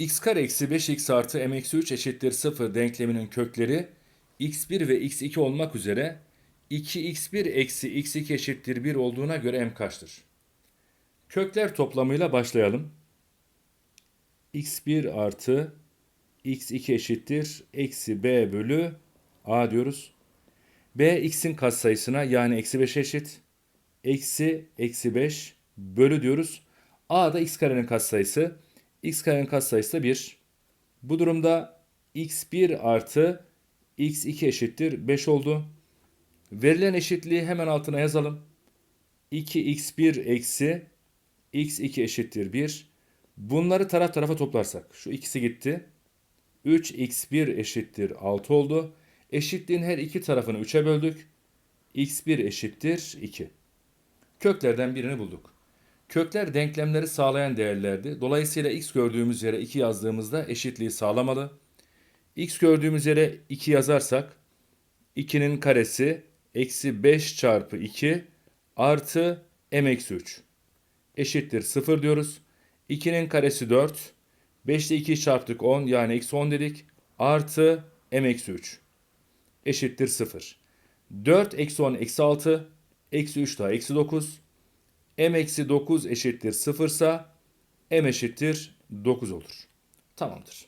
x kare eksi 5x artı m eksi 3 eşittir 0 denkleminin kökleri x1 ve x2 olmak üzere 2x1 eksi x2 eşittir 1 olduğuna göre m kaçtır? Kökler toplamıyla başlayalım. x1 artı x2 eşittir eksi b bölü a diyoruz. b x'in katsayısına yani eksi 5 eşit. Eksi eksi 5 bölü diyoruz. a da x karenin katsayısı. X karenin katsayısı da 1. Bu durumda x1 artı x2 eşittir 5 oldu. Verilen eşitliği hemen altına yazalım. 2x1 eksi x2 eşittir 1. Bunları taraf tarafa toplarsak şu ikisi gitti. 3x1 eşittir 6 oldu. Eşitliğin her iki tarafını 3'e böldük. x1 eşittir 2. Köklerden birini bulduk. Kökler denklemleri sağlayan değerlerdi. Dolayısıyla x gördüğümüz yere 2 yazdığımızda eşitliği sağlamalı. x gördüğümüz yere 2 yazarsak 2'nin karesi eksi 5 çarpı 2 artı m eksi 3 eşittir 0 diyoruz. 2'nin karesi 4. 5 ile 2'yi çarptık 10 yani eksi 10 dedik. Artı m eksi 3 eşittir 0. 4 eksi 10 eksi 6 eksi 3 daha eksi 9. m eksi 9 eşittir 0 ise m eşittir 9 olur. Tamamdır.